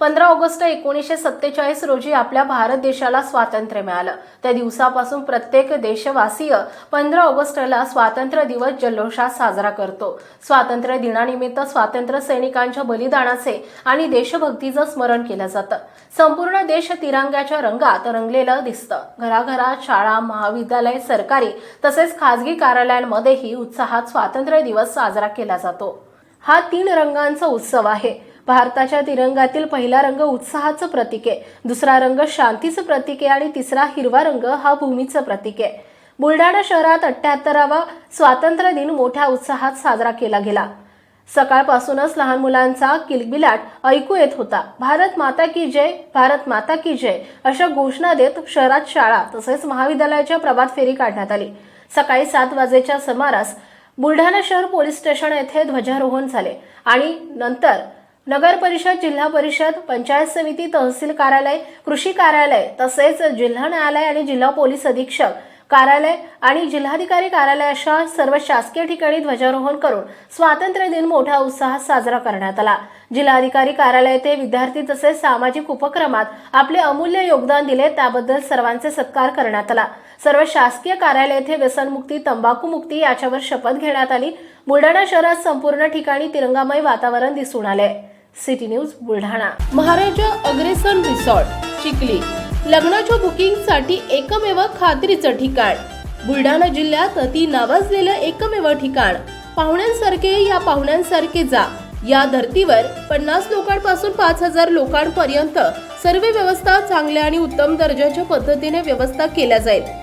पंधरा ऑगस्ट एकोणीसशे सत्तेचाळीस रोजी आपल्या भारत देशाला स्वातंत्र्य मिळालं. त्या दिवसापासून प्रत्येक देशवासीय पंधरा ऑगस्टला स्वातंत्र्य दिवस जल्लोषात साजरा करतो. स्वातंत्र्य दिनानिमित्त स्वातंत्र्य सैनिकांच्या बलिदानाचे आणि देशभक्तीचं स्मरण केलं जातं. संपूर्ण देश तिरंग्याच्या रंगात रंगलेलं दिसतं. घराघरात शाळा महाविद्यालय सरकारी तसेच खाजगी कार्यालयांमध्येही उत्साहात स्वातंत्र्य दिवस साजरा केला जातो. हा तीन रंगांचा उत्सव आहे. भारताच्या तिरंगातील पहिला रंग उत्साहाचं प्रतीक आहे. दुसरा रंग शांतीचं प्रतीक आहे आणि तिसरा हिरवा रंग हा भूमीचं प्रतीक आहे. बुलढाणा शहरात अठ्ठ्याहत्तरावा स्वातंत्र्य दिन मोठ्या उत्साहात साजरा केला गेला. सकाळपासूनच लहान मुलांचा किलबिलाट ऐकू येत होता. भारत माता की जय भारत माता की जय अशा घोषणा देत शहरात शाळा तसेच महाविद्यालयाच्या प्रभात फेरी काढण्यात आली. सकाळी सात वाजेच्या सुमारास बुलढाणा शहर पोलीस स्टेशन येथे ध्वजारोहण झाले आणि नंतर नगर परिषद जिल्हा परिषद पंचायत समिती तहसील कार्यालय कृषी कार्यालय तसेच जिल्हा न्यायालय आणि जिल्हा पोलीस अधीक्षक कार्यालय आणि जिल्हाधिकारी कार्यालय अशा सर्व शासकीय ठिकाणी ध्वजारोहण करून स्वातंत्र्य दिन मोठ्या उत्साहात साजरा करण्यात आला. जिल्हाधिकारी कार्यालय येथे विद्यार्थी तसेच सामाजिक उपक्रमात आपले अमूल्य योगदान दिले त्याबद्दल सर्वांचे सत्कार करण्यात आला. सर्व शासकीय कार्यालय येथे व्यसनमुक्ती तंबाखूमुक्ती याच्यावर शपथ घेण्यात आली. बुलढाणा शहरात संपूर्ण ठिकाणी तिरंगामय वातावरण दिसून आले. City news Buldhana. Maharaja Agrasen resort Chikhli. लग्नाच्या बुकिंगसाठी एकमेव खात्रीचं ठिकाण. बुलढाणा जिल्ह्यात अति नावाजलेलं एकमेव ठिकाण. पाहुण्यांसारखे या पाहुण्यांसारखे जा. या धर्तीवर पन्नास लोकांपासून पाच हजार लोकांपर्यंत सर्व व्यवस्था चांगल्या आणि उत्तम दर्जाच्या पद्धतीने व्यवस्था केल्या जाईल.